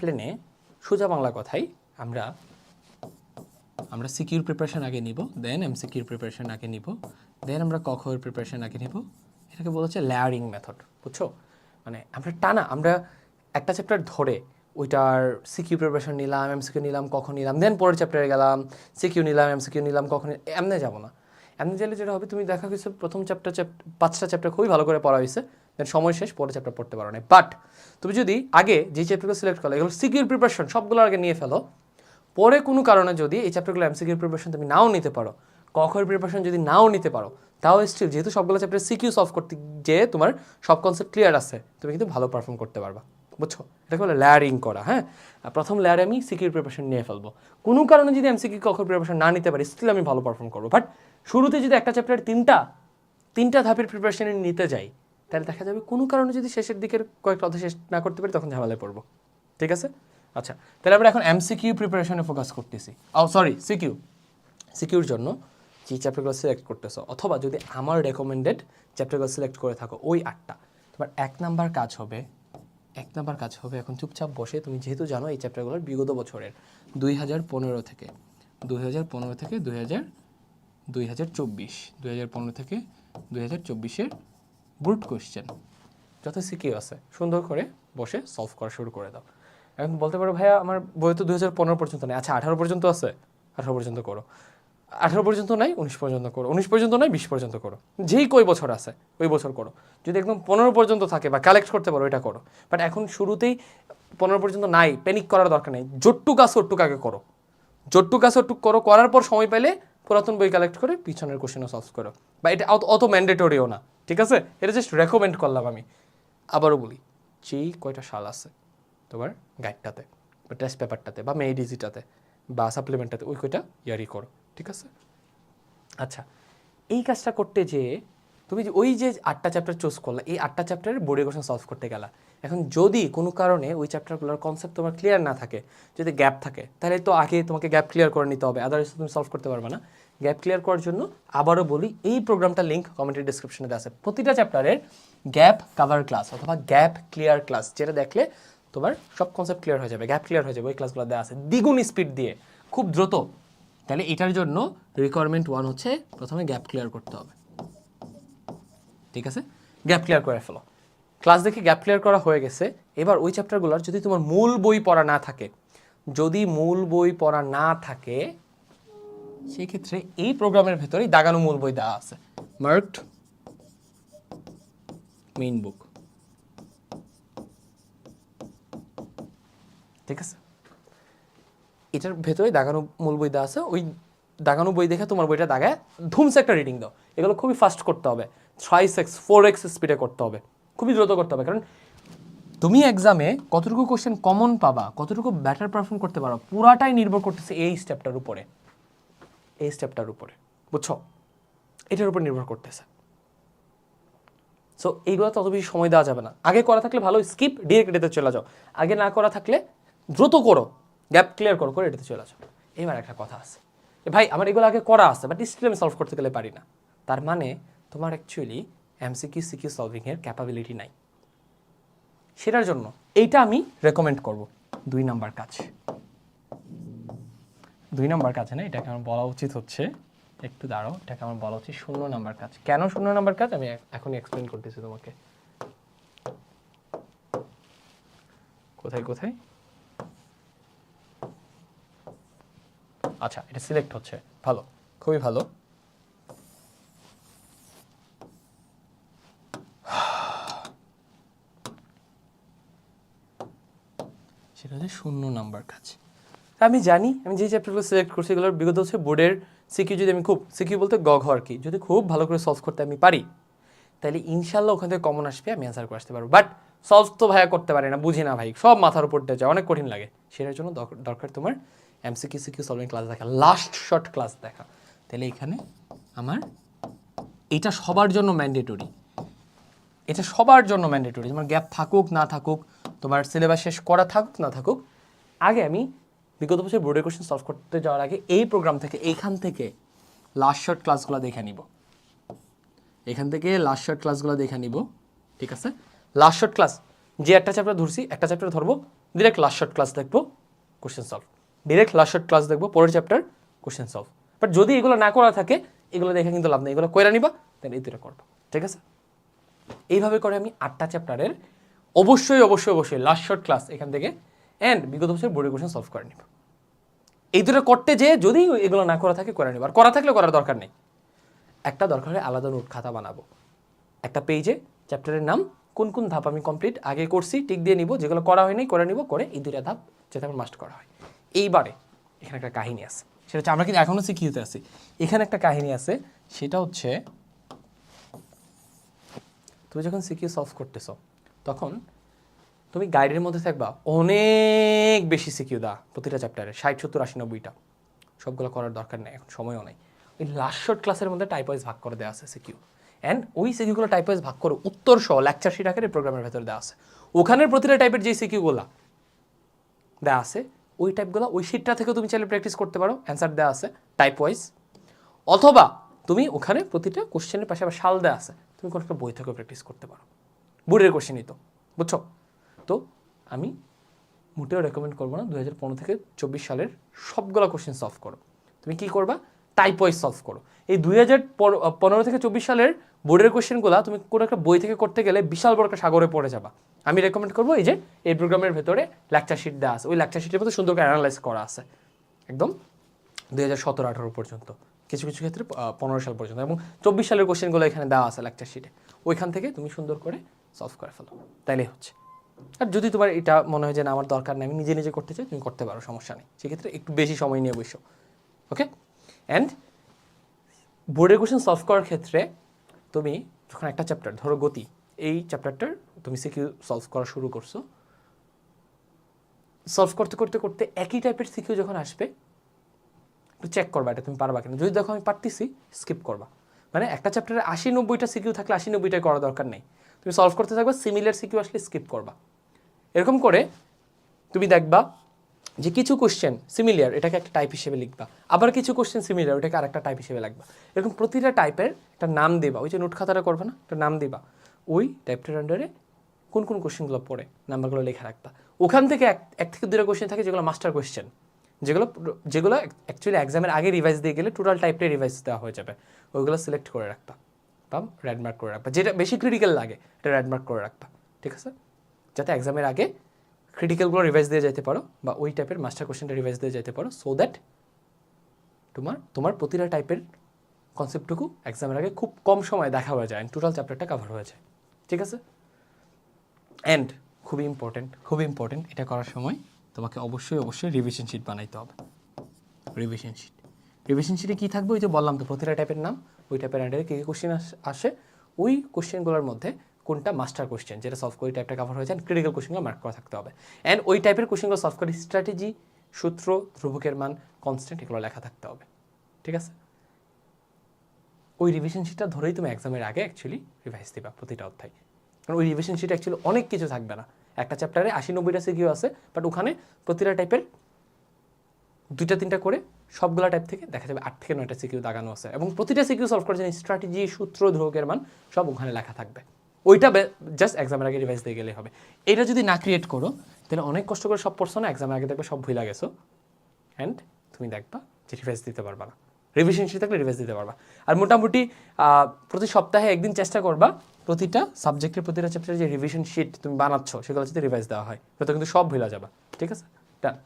প্লেনে সোজা বাংলা কথাই আমরা আমরা সিকিউর প্রিপারেশন আগে নিব দেন এমসিকিউর প্রিপারেশন আগে নিব দেন আমরা কখের প্রিপারেশন আগে নিব। এটাকে বলা হচ্ছে লেয়ারিং মেথড বুঝছ? মানে আমরা টানা, আমরা একটা চ্যাপ্টার ধরে ওইটার সিকিউ প্রিপারেশন নিলাম এম এমসিকিউ নিলাম কখন নিলাম দেন পরের চ্যাপ্টারে গেলাম সিকিউ নিলাম এমসিকিউ নিলাম কখন এমনি যাব না। এমনি গেলে যেটা হবে, তুমি দেখা গেছে প্রথম চ্যাপ্টার পাঁচটা চ্যাপ্টার খুবই ভালো করে পড়া হয়েছে। দেন সময় শেষ পরে চ্যাপ্টার পড়তে পারো না বাট তুমি যদি আগে যে চ্যাপ্টারগুলো সিলেক্ট করো, এগুলো সিকিউর প্রিপারেশন সবগুলো আগে নিয়ে ফেলো। পরে কোনো কারণে যদি এই চ্যাপ্টারগুলো এমসিকিউর প্রিপারেশন তুমি নাও নিতে পারো কখের প্রিপারেশন যদি নাও নিতে পারো, তাও স্টিল যেহেতু সবগুলো চ্যাপ্টার সিকিউ সলভ করতে যে তোমার সব কনসেপ্ট ক্লিয়ার আছে, তুমি কিন্তু ভালো পারফর্ম করতে পারবা। বুঝছ? এটাকে বলে লেয়ারিং করা হ্যাঁ? প্রথম লেয়ারে আমি সিকিউর প্রিপারেশন নিয়ে ফেলব। কোনো কারণে যদি এমসিকিউ কখের প্রিপারেশন না নিতে পারি স্টিল আমি ভালো পারফর্ম করব। বাট শুরুতে যদি একটা চ্যাপ্টার তিনটা তিনটা ধাপের প্রিপারেশন নিতে যাই তাহলে দেখা যাবে কোনো কারণে যদি শেষের দিকের কয়েকটা অধ্যায় শেষ না করতে পারি, তখন ঝামেলায় পড়ব। ঠিক আছে? আচ্ছা তাহলে আমরা এখন এমসিকিউ প্রিপারেশনে ফোকাস করতেছি। ও সরি সিকিউ সিকিউর জন্য যে চ্যাপ্টারগুলো সিলেক্ট করতেছো, অথবা যদি আমার রেকমেন্ডেড চ্যাপ্টারগুলো সিলেক্ট করে থাকো, ওই আটটা। তোমার এক নাম্বার কাজ হবে, এক নাম্বার কাজ হবে এখন চুপচাপ বসে। তুমি যেহেতু জানো, এই চ্যাপ্টারগুলোর বিগত বছরের দুই হাজার পনেরো থেকে, দুই হাজার পনেরো থেকে দুই হাজার দুই হাজার চব্বিশ, দুই হাজার পনেরো থেকে দুই হাজার চব্বিশের ব্রুট কোয়েশ্চেন যত সিকিউ আছে, সুন্দর করে বসে সলভ করা শুরু করে দাও। এখন বলতে পারো, ভাইয়া, আমার বই তো দু পনেরো পর্যন্ত নেই। আচ্ছা আঠারো পর্যন্ত আছে? আঠারো পর্যন্ত করো। আঠারো পর্যন্ত নাই, উনিশ পর্যন্ত করো। উনিশ পর্যন্ত নাই, বিশ পর্যন্ত করো। যেই কই বছর আছে, ওই বছর করো। যদি একদম পনেরো পর্যন্ত থাকে বা কালেক্ট করতে পারো এটা করো। বাট এখন শুরুতেই পনেরো পর্যন্ত নাই প্যানিক করার দরকার নেই। জোট্টুক আছে ওটুক আগে করো। জোট্টুক আছে ওটুক করো। করার পর সময় পেলে পুরাতন বই কালেক্ট করে পিছনের কোশ্চেনও সলভ করো। বা এটা অত ম্যান্ডেটরিও না। ঠিক আছে? এটা জাস্ট রেকমেন্ড করলাম আমি। আবারও বলি, যেই কয়টা সাল আছে তোমার গাইডটাতে বা টেস্ট পেপারটাতে বা মেডিজিটাতে বা সাপ্লিমেন্টটাতে ওই কয়টা ইয়ারি করো, ঠিক আছে? আচ্ছা এই কাজটা করতে যে তুমি যে ওই যে আটটা চ্যাপ্টার চুজ করলে, এই আটটা চ্যাপ্টারের বোর্ডে কোশ্চেন সলভ করতে গেলা। এখন যদি কোনো কারণে ওই চ্যাপ্টারগুলোর কনসেপ্ট তোমার ক্লিয়ার না থাকে, যদি গ্যাপ থাকে, তাহলে তো আগে তোমাকে গ্যাপ ক্লিয়ার করে নিতে হবে আদারওয়াইজ তুমি সলভ করতে পারবে না। গ্যাপ ক্লিয়ার করার জন্য আবারও বলি, এই প্রোগ্রামটার লিঙ্ক কমেন্টের ডিসক্রিপশনে দেওয়া আছে। প্রতিটা চ্যাপ্টারের গ্যাপ কাভার ক্লাস অথবা গ্যাপ ক্লিয়ার ক্লাস যেটা দেখলে তোমার সব কনসেপ্ট ক্লিয়ার হয়ে যাবে গ্যাপ ক্লিয়ার হয়ে যাবে, ওই ক্লাসগুলো দেওয়া আছে। দ্বিগুণ স্পিড দিয়ে, খুব দ্রুত। তাহলে এটার জন্য রিকোয়ারমেন্ট ওয়ান হচ্ছে প্রথমে গ্যাপ ক্লিয়ার করতে হবে। ঠিক আছে? গ্যাপ ক্লিয়ার করে ফেলো। ক্লাস দেখে গ্যাপ ক্লিয়ার করা হয়ে গেছে। এবার ওই চ্যাপ্টারগুলোর যদি তোমার মূল বই পড়া না থাকে, যদি মূল বই পড়া না থাকে সেই ক্ষেত্রে এই প্রোগ্রামের ভেতরেই দাগানো মূল বই দেওয়া আছে। মার্কড মেইন বুক ঠিক আছে? এটার ভেতরে দাগানো মূল বই দেওয়া আছে। ওই দাগানো বই দেখে তোমার বইটা দাগায় ধুমসে একটা রিডিং দাও। এগুলো খুবই ফাস্ট করতে হবে। থ্রাইস এক্স ফোর এক্স স্পিডে করতে হবে। খুবই দ্রুত করতে হবে। কারণ তুমি এক্সামে কতটুকু কোশ্চেন কমন পাবা, কতটুকু ব্যাটার পারফর্ম করতে পারো, পুরাটাই নির্ভর করতেছে এই স্টেপটার উপরে। এই স্টেপটার উপরে। বুঝছ? এটার উপর নির্ভর করতেছে। সো এইগুলো তত বেশি সময় দেওয়া যাবে না। আগে করা থাকলে ভালো স্কিপ ডিরেক্ট এটাতে চলে যাও। আগে না করা থাকলে দ্রুত করো গ্যাপ ক্লিয়ার করো, করে এটাতে চলে যাও। এবার একটা কথা আছে। ভাই, আমার এগুলো আগে করা আছে বাট স্টিল আমি সলভ করতে গেলে পারি না। তার মানে তোমার অ্যাকচুয়ালি এমসিকিউ সিকিউ সলভিংয়ের ক্যাপাবিলিটি নাই। সেটার জন্য এইটা আমি রেকমেন্ড করব। দুই নাম্বার কাজ। দুই নাম্বার কাজ না, এটাকে আমার বলা উচিত হচ্ছে, একটু দাঁড়াও, এটাকে আমার বলা উচিত শূন্য নাম্বার কাজ। কেন শূন্য নাম্বার কাজ? আমি এখনই এক্সপ্লেন করতেছি তোমাকে। কোথায় কোথায়? আচ্ছা এটা সিলেক্ট হচ্ছে। ভালো খুবই ভালো। সেটা হচ্ছে শূন্য নাম্বার কাজ। আমি জানি আমি যে চ্যাপ্টারগুলো সিলেক্ট করছি এগুলোর বিগত হচ্ছে বোর্ডের সিকিউ যদি আমি খুব সিকিউ বলতে গ ঘ আর কি? যদি খুব ভালো করে সলভ করতে আমি পারি তাহলে ইনশাল্লাহ ওখান থেকে কমন আসবে আমি অ্যান্সার করে আসতে পারব। বাট সলভ তো ভাইয়া করতে পারি না বুঝি না ভাই সব মাথার উপর দিয়ে যায় অনেক কঠিন লাগে। সেটার জন্য দর- দরকার তোমার এমসিকিউ সিকিউ সলভিং ক্লাস দেখা। লাস্ট শর্ট ক্লাস দেখা। তাহলে এখানে আমার এটা সবার জন্য ম্যান্ডেটরি এটা সবার জন্য ম্যান্ডেটরি তোমার গ্যাপ থাকুক, না থাকুক, তোমার সিলেবাস শেষ করা থাকুক, না থাকুক, আগে আমি বিগত বছর বোর্ডের কোশ্চেন সলভ করতে যাওয়ার আগে এই প্রোগ্রাম থেকে, এইখান থেকে লাস্ট শর্ট ক্লাসগুলো দেখে নিব। এখান থেকে লাস্ট শর্ট ক্লাসগুলো দেখে নিব। ঠিক আছে? লাস্ট শর্ট ক্লাস যে একটা চ্যাপ্টার ধরছি, একটা চ্যাপ্টার ধরবো ডিরেক্ট লাস্ট শর্ট ক্লাস দেখব question solve direct last short class দেখব, পরের চ্যাপ্টার কোশ্চেন সলভ বাট যদি এগুলো না করা থাকে, এগুলো দেখে কিন্তু লাভ নেই। এগুলো কইরা নিবা দেন এই দুটো করব। ঠিক আছে? এইভাবে করে আমি আটটা চ্যাপ্টারের অবশ্যই অবশ্যই অবশ্যই লাস্ট শর্ট ক্লাস এখান থেকে অ্যান্ড বিগত বছর বোর্ডের কোশ্চেন সলভ করে নিব। এই দুটো করতে যে যদি এগুলো না করা থাকে করে নিব। আর করা থাকলে করার দরকার নেই। একটা দরকার হয় আলাদা নোট খাতা বানাবো। একটা পেজে চ্যাপ্টারের নাম কোন কোন ধাপ আমি কমপ্লিট আগে করছি, টিক দিয়ে নিব, যেগুলো করা হয়নি, করে নিব, করে এই দুইটা ধাপ যাতে আমার মাস্ট করা হয়। এইবারে এখানে একটা কাহিনী আছে, সেটা হচ্ছে আমরা কিন্তু এখনও শিখিতে আছি। এখানে একটা কাহিনী আছে, সেটা হচ্ছে তুমি যখন সিকিউ সলভ করতেছ, তখন তুমি গাইডের মধ্যে থাকবা অনেক বেশি সিকিউ দা প্রতিটা চ্যাপ্টারে ষাট, সত্তর, আশি, নব্বইটা। সবগুলো করার দরকার নেই, এখন সময়ও নেই। ওই লাস্ট শর্ট ক্লাসের মধ্যে টাইপ ওয়াইজ ভাগ করে দেওয়া আছে সিকিউ অ্যান্ড ওই সিকিউগুলো টাইপ ওয়াইজ ভাগ করে উত্তর সহ লেকচার শিট আকারে প্রোগ্রামের ভেতরে দেওয়া আছে। ওখানের প্রতিটা টাইপের যে সিকিউগুলো দেওয়া আছে, ওই টাইপগুলো ওই শিটটা থেকে তুমি চাইলে প্র্যাকটিস করতে পারো। অ্যান্সার দেওয়া আছে টাইপ ওয়াইজ অথবা তুমি ওখানে প্রতিটা কোশ্চেনের পাশে আবার সাল দেওয়া আছে, তুমি কোনো একটা বই থেকে প্র্যাকটিস করতে পারো। বোর্ডের কোশ্চেনই তো, বুঝছ? তো আমি মোটেও রেকমেন্ড করব না দু পনেরো থেকে চব্বিশ সালের সবগুলো কোশ্চেন সলভ করো। তুমি কি করবা? টাইপ ওয়াইজ সলভ করো। এই দুই হাজার পনেরো থেকে চব্বিশ সালের বোর্ডের কোশ্চেনগুলো তুমি কোনো একটা বই থেকে করতে গেলে বিশাল বড় একটা সাগরে পড়ে যাবা। আমি রেকমেন্ড করব এই যে, এই প্রোগ্রামের ভেতরে লেকচার শিট দেওয়া আছে। ওই লেকচার শিটের মধ্যে সুন্দর করে অ্যানালাইজ করা আছে। একদম দুই হাজার সতেরো আঠারো পর্যন্ত। কিছু কিছু ক্ষেত্রে পনেরো সাল পর্যন্ত এবং চব্বিশ সালের কোশ্চেনগুলো এখানে দেওয়া আছে লেকচার শিটে ওইখান থেকে তুমি সুন্দর করে সলভ করে ফেলো। তাইলেই হচ্ছে। আর যদি তোমার এটা মনে হয় যে না, আমার দরকার নেই, আমি নিজে নিজে করতে চাই, তুমি করতে পারো, সমস্যা নেই। সেক্ষেত্রে একটু বেশি সময় নিয়ে বসো। ওকে অ্যান্ড বোর্ডের কোশ্চেন সলভ করার ক্ষেত্রে তুমি যখন একটা চ্যাপ্টার ধরো গতি, এই চ্যাপ্টারটার তুমি সিকিউ সলভ করা শুরু করছ। সলভ করতে করতে করতে একই টাইপের সিকিউ যখন আসবে, একটু চেক করবা এটা তুমি পারবা কিনা। যদি দেখো আমি পারতেছি স্কিপ করবা। মানে একটা চ্যাপ্টারে আশি নব্বইটা সিকিউ থাকলে আশি নব্বইটাই করা দরকার নেই। তুমি সলভ করতে থাকবা সিমিলার সিকিউ আসলে স্কিপ করবা। এরকম করে তুমি দেখবা যে কিছু কোশ্চেন সিমিলার এটাকে একটা টাইপ হিসেবে লিখবা। আবার কিছু কোশ্চেন সিমিলার ওটাকে আরেকটা টাইপ হিসেবে লিখবা এরকম প্রতিটা টাইপের একটা নাম দেবা। ওই যে নোট খাতাটা করবে না? একটা নাম দিবা। ওই টাইপটার আন্ডারে কোন কোন কোশ্চেনগুলো পড়ে নাম্বারগুলো লেখা রাখবা। ওখান থেকে এক এক থেকে দুটো কোশ্চেন থাকে, যেগুলো মাস্টার কোশ্চেন যেগুলো যেগুলো অ্যাকচুয়ালি এক্সামের আগে রিভাইজ দিয়ে গেলে টোটাল টাইপটাই রিভাইজ দেওয়া হয়ে যাবে। ওইগুলো সিলেক্ট করে রাখবা। বা রেড মার্ক করে রাখবা। যেটা বেশি ক্রিটিক্যাল লাগে, এটা রেড মার্ক করে রাখবা। ঠিক আছে? যাতে এক্সামের আগে ক্রিটিক্যালগুলো রিভাইজ দিয়ে যেতে পারো বা ওই টাইপের মাস্টার কোশ্চেনটা রিভাইজ দিয়ে যেতে পারো সো দ্যাট তোমার তোমার প্রতিটা টাইপের কনসেপ্টটুকু এক্সামের আগে খুব কম সময় দেখা হয়ে যায় টোটাল চ্যাপ্টারটা কভার হয়ে যায়, ঠিক আছে? অ্যান্ড খুবই ইম্পর্টেন্ট খুবই ইম্পর্টেন্ট এটা করার সময় তোমাকে অবশ্যই অবশ্যই রিভিশন শিট বানাইতে হবে। রিভিশন শিট রিভিশন শিটে কী থাকবে? ওই যে বললাম তো, প্রতিটা টাইপের নাম, ওই টাইপের আন্ডারে কী কী কোশ্চেন আসে ওই কোশ্চেনগুলোর মধ্যে কোনটা মাস্টার কোশ্চেন যেটা সলভ করে টাইপটা কভার হয়ে যায় ক্রিটিক্যাল কোশ্চেনগুলো মার্ক করা থাকতে হবে। অ্যান্ড ওই টাইপের কোশ্চেনগুলো সলভ করে স্ট্র্যাটেজি সূত্র, ধ্রুবকের মান কনস্ট্যান্ট এগুলো লেখা থাকতে হবে। ঠিক আছে? ওই রিভিশন শিটটা ধরেই তুমি এক্সামের আগে অ্যাকচুয়ালি রিভাইজ দিবা প্রতিটা অধ্যায়। কারণ ওই রিভিশন শিটে অ্যাকচুয়ালি অনেক কিছু থাকবে না। একটা চ্যাপ্টারে আশি নব্বইটা সিকিউ আছে বাট ওখানে প্রতিটা টাইপের দুইটা, তিনটা করে সবগুলা টাইপ থেকে দেখা যাবে আট থেকে নয়টা সিকিউ দাগানো আছে। এবং প্রতিটা সিকিউ সলভ করার জন্য স্ট্র্যাটেজি সূত্র, ধ্রুবকের মান সব ওখানে লেখা থাকবে। ওইটা জাস্ট এক্সামের আগে রিভাইজ দিয়ে গেলেই হবে। এটা যদি না ক্রিয়েট করো, তাহলে অনেক কষ্ট করে সব পড়ছো না এক্সামের আগে দেখবে সব ভুলে গেছো। অ্যান্ড তুমি দেখবা যে রিভাইজ দিতে পারবা না। রিভিশন শিট থাকলে রিভাইজ দিতে পারবা। আর মোটামুটি প্রতি সপ্তাহে একদিন চেষ্টা করবা, প্রতিটা সাবজেক্টের প্রতিটা চ্যাপ্টারে যে রিভিশন শিট তুমি বানাচ্ছ, সেগুলো যদি রিভাইজ দেওয়া হয় তো কিন্তু সব ভুলে যাবা। ঠিক আছে? ডান